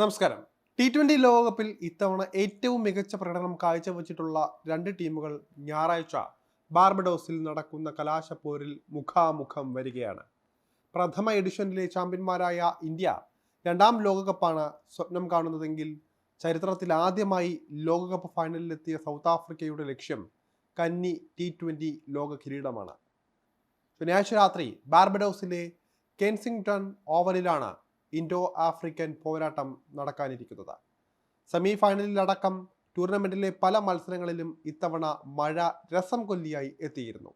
നമസ്കാരം. T twenty ലോകകപ്പിൽ ഇത്തവണ ഏറ്റവും മികച്ച പ്രകടനം കാഴ്ചവെച്ചിട്ടുള്ള രണ്ട് ടീമുകൾ ഞായറാഴ്ച ബാർബഡോസിൽ നടക്കുന്ന കലാശപ്പോരിൽ മുഖാമുഖം വരികയാണ്. പ്രഥമ എഡിഷനിലെ ചാമ്പ്യന്മാരായ ഇന്ത്യ രണ്ടാം ലോകകപ്പാണ് സ്വപ്നം കാണുന്നതെങ്കിൽ ചരിത്രത്തിൽ ആദ്യമായി ലോകകപ്പ് ഫൈനലിലെത്തിയ സൗത്ത് ആഫ്രിക്കയുടെ ലക്ഷ്യം കന്നി ടി ട്വന്റി ലോക കിരീടമാണ് ശനിയാഴ്ച രാത്രി ബാർബഡോസിലെ കെൻസിംഗ്ടൺ ഓവലിലാണ് ഇൻഡോ ആഫ്രിക്കൻ പോരാട്ടം നടക്കാനിരിക്കുന്നത്. സെമി ഫൈനലിലടക്കം ടൂർണമെന്റിലെ പല മത്സരങ്ങളിലും ഇത്തവണ മഴ രസം കൊല്ലിയായി എത്തിയിരുന്നു.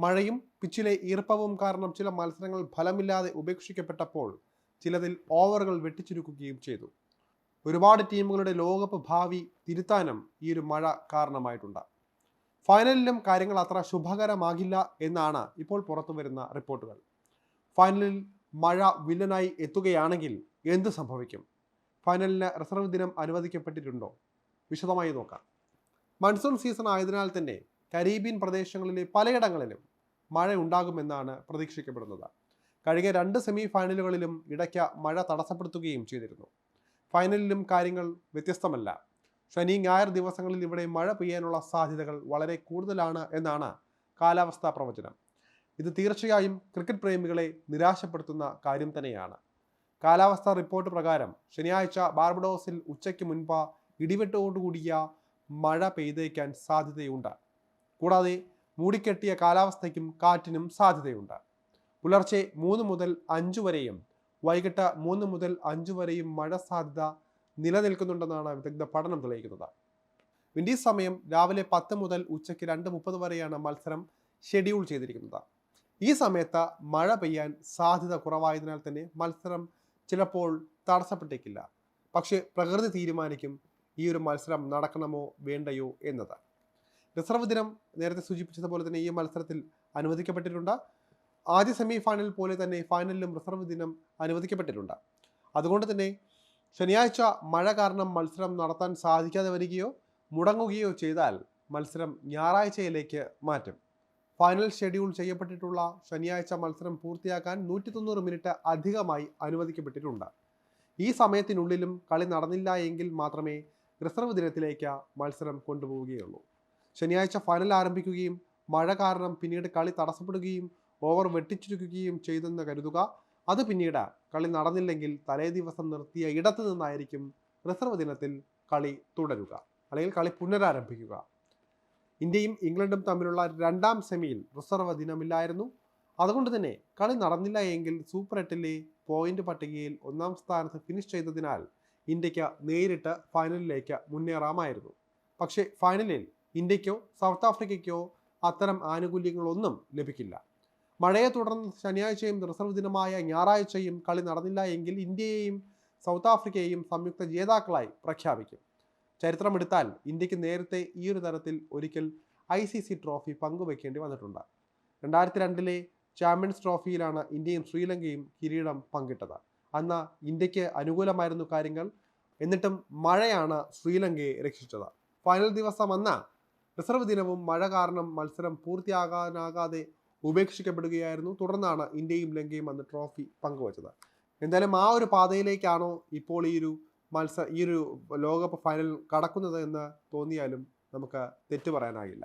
മഴയും പിച്ചിലെ ഈർപ്പവും കാരണം ചില മത്സരങ്ങൾ ഫലമില്ലാതെ ഉപേക്ഷിക്കപ്പെട്ടപ്പോൾ ചിലതിൽ ഓവറുകൾ വെട്ടിച്ചുരുക്കുകയും ചെയ്തു. ഒരുപാട് ടീമുകളുടെ ലോകകപ്പ് ഭാവി തിരുത്താനും ഈ ഒരു മഴ കാരണമായിട്ടുണ്ട്. ഫൈനലിലും കാര്യങ്ങൾ അത്ര ശുഭകരമാകില്ല എന്നാണ് ഇപ്പോൾ പുറത്തു വരുന്ന റിപ്പോർട്ടുകൾ. ഫൈനലിൽ മഴ വില്ലനായി എത്തുകയാണെങ്കിൽ എന്ത് സംഭവിക്കും? ഫൈനലിന് റിസർവ് ദിനം അനുവദിക്കപ്പെട്ടിട്ടുണ്ടോ? വിശദമായി നോക്കാം. മൺസൂൺ സീസൺ ആയതിനാൽ തന്നെ കരീബിയൻ പ്രദേശങ്ങളിലെ പലയിടങ്ങളിലും മഴ ഉണ്ടാകുമെന്നാണ് പ്രതീക്ഷിക്കപ്പെടുന്നത്. കഴിഞ്ഞ രണ്ട് സെമി ഫൈനലുകളിലും ഇടയ്ക്ക് മഴ തടസ്സപ്പെടുത്തുകയും ചെയ്തിരുന്നു. ഫൈനലിലും കാര്യങ്ങൾ വ്യത്യസ്തമല്ല. ശനി ഞായർ ദിവസങ്ങളിൽ ഇവിടെ മഴ പെയ്യാനുള്ള സാധ്യതകൾ വളരെ കൂടുതലാണ് എന്നാണ് കാലാവസ്ഥാ പ്രവചനം. ഇത് തീർച്ചയായും ക്രിക്കറ്റ് പ്രേമികളെ നിരാശപ്പെടുത്തുന്ന കാര്യം തന്നെയാണ്. കാലാവസ്ഥാ റിപ്പോർട്ട് പ്രകാരം ശനിയാഴ്ച ബാർബഡോസിൽ ഉച്ചയ്ക്ക് മുൻപ് ഇടിവെട്ടോടുകൂടിയ മഴ പെയ്തേക്കാൻ സാധ്യതയുണ്ട്. കൂടാതെ മൂടിക്കെട്ടിയ കാലാവസ്ഥയ്ക്കും കാറ്റിനും സാധ്യതയുണ്ട്. പുലർച്ചെ മൂന്ന് മുതൽ അഞ്ചു വരെയും വൈകിട്ട് മൂന്ന് മുതൽ അഞ്ചു വരെയും മഴ സാധ്യത നിലനിൽക്കുന്നുണ്ടെന്നാണ് വിദഗ്ധ പഠനം തെളിയിക്കുന്നത്. വിൻഡീസ് സമയം രാവിലെ പത്ത് മുതൽ ഉച്ചയ്ക്ക് രണ്ട് മുപ്പത് വരെയാണ് മത്സരം ഷെഡ്യൂൾ ചെയ്തിരിക്കുന്നത്. ഈ സമയത്ത് മഴ പെയ്യാൻ സാധ്യത കുറവായതിനാൽ തന്നെ മത്സരം ചിലപ്പോൾ തടസ്സപ്പെട്ടേക്കില്ല പക്ഷേ പ്രകൃതി തീരുമാനിക്കും ഈ ഒരു മത്സരം നടക്കണമോ വേണ്ടയോ എന്നത്. റിസർവ് ദിനം നേരത്തെ സൂചിപ്പിച്ചതുപോലെ തന്നെ ഈ മത്സരത്തിൽ അനുവദിക്കപ്പെട്ടിട്ടുണ്ട്. ആദ്യ സെമി ഫൈനൽ പോലെ തന്നെ ഫൈനലിലും റിസർവ് ദിനം അനുവദിക്കപ്പെട്ടിട്ടുണ്ട്. അതുകൊണ്ട് തന്നെ ശനിയാഴ്ച മഴ കാരണം മത്സരം നടത്താൻ സാധിക്കാതെ വരികയോ മുടങ്ങുകയോ ചെയ്താൽ മത്സരം ഞായറാഴ്ചയിലേക്ക് മാറ്റും. ഫൈനൽ ഷെഡ്യൂൾ ചെയ്യപ്പെട്ടിട്ടുള്ള ശനിയാഴ്ച മത്സരം പൂർത്തിയാക്കാൻ നൂറ്റി തൊണ്ണൂറ് മിനിറ്റ് അധികമായി അനുവദിക്കപ്പെട്ടിട്ടുണ്ട്. ഈ സമയത്തിനുള്ളിലും കളി നടന്നില്ല എങ്കിൽ മാത്രമേ റിസർവ് ദിനത്തിലേക്ക് മത്സരം കൊണ്ടുപോവുകയുള്ളൂ. ശനിയാഴ്ച ഫൈനൽ ആരംഭിക്കുകയും മഴ കാരണം പിന്നീട് കളി തടസ്സപ്പെടുകയും ഓവർ വെട്ടിച്ചുരുക്കുകയും ചെയ്തെന്ന് കരുതുക. അത് പിന്നീട് കളി നടന്നില്ലെങ്കിൽ തലേ ദിവസം നിർത്തിയ ഇടത്തു നിന്നായിരിക്കും റിസർവ് ദിനത്തിൽ കളി തുടരുക. അല്ലെങ്കിൽ കളി പുനരാരംഭിക്കുക. ഇന്ത്യയും ഇംഗ്ലണ്ടും തമ്മിലുള്ള രണ്ടാം സെമിയിൽ റിസർവ് ദിനമില്ലായിരുന്നു. അതുകൊണ്ട് തന്നെ കളി നടന്നില്ല എങ്കിൽ സൂപ്പർ എട്ടിലെ പോയിന്റ് പട്ടികയിൽ ഒന്നാം സ്ഥാനത്ത് ഫിനിഷ് ചെയ്തതിനാൽ ഇന്ത്യയ്ക്ക് നേരിട്ട് ഫൈനലിലേക്ക് മുന്നേറാമായിരുന്നു. പക്ഷേ ഫൈനലിൽ ഇന്ത്യക്കോ സൗത്ത് ആഫ്രിക്കയ്ക്കോ അത്തരം ആനുകൂല്യങ്ങളൊന്നും ലഭിക്കില്ല. മഴയെ തുടർന്ന് ശനിയാഴ്ചയും റിസർവ് ദിനമായ ഞായറാഴ്ചയും കളി നടന്നില്ല എങ്കിൽ ഇന്ത്യയെയും സൗത്ത് ആഫ്രിക്കയെയും സംയുക്ത ജേതാക്കളായി പ്രഖ്യാപിക്കും. ചരിത്രമെടുത്താൽ ഇന്ത്യയ്ക്ക് നേരത്തെ ഈ ഒരു തരത്തിൽ ഒരിക്കൽ ഐ സി സി ട്രോഫി പങ്കുവെക്കേണ്ടി വന്നിട്ടുണ്ട്. രണ്ടായിരത്തി രണ്ടിലെ ചാമ്പ്യൻസ് ട്രോഫിയിലാണ് ഇന്ത്യയും ശ്രീലങ്കയും കിരീടം പങ്കിട്ടത്. അന്ന് ഇന്ത്യയ്ക്ക് അനുകൂലമായിരുന്നു കാര്യങ്ങൾ. എന്നിട്ടും മഴയാണ് ശ്രീലങ്കയെ രക്ഷിച്ചത്. ഫൈനൽ ദിവസം അന്ന് റിസർവ് ദിനവും മഴ കാരണം മത്സരം പൂർത്തിയാകാനാകാതെ ഉപേക്ഷിക്കപ്പെടുകയായിരുന്നു. തുടർന്നാണ് ഇന്ത്യയും ലങ്കയും അന്ന് ട്രോഫി പങ്കുവച്ചത്. എന്തായാലും ആ ഒരു പാതയിലേക്കാണോ ഇപ്പോൾ ഈ ഒരു മത്സ ഈ ഒരു ലോകകപ്പ് ഫൈനൽ കടക്കുന്നത് എന്ന് തോന്നിയാലും നമുക്ക് തെറ്റു പറയാനാകില്ല.